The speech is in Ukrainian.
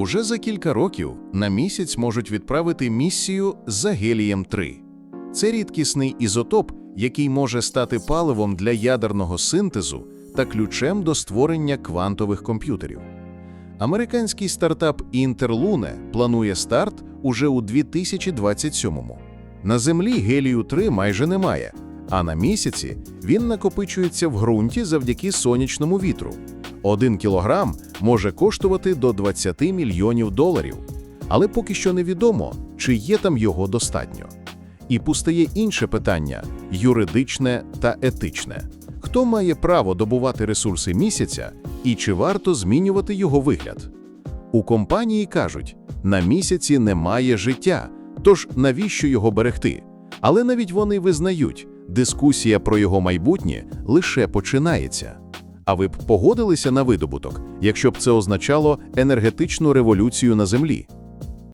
Уже за кілька років на місяць можуть відправити місію за гелієм 3 Це рідкісний ізотоп, який може стати паливом для ядерного синтезу та ключем до створення квантових комп'ютерів. Американський стартап Interlune планує старт уже у 2027-му. На Землі гелію 3 майже немає, а на місяці він накопичується в ґрунті завдяки сонячному вітру. Один кілограм може коштувати до 20 мільйонів доларів, але поки що невідомо, чи є там його достатньо. І постає інше питання юридичне та етичне. Хто має право добувати ресурси місяця і чи варто змінювати його вигляд? У компанії кажуть, на місяці немає життя, тож навіщо його берегти? Але навіть вони визнають, дискусія про його майбутнє лише починається. А ви б погодилися на видобуток, якщо б це означало енергетичну революцію на Землі?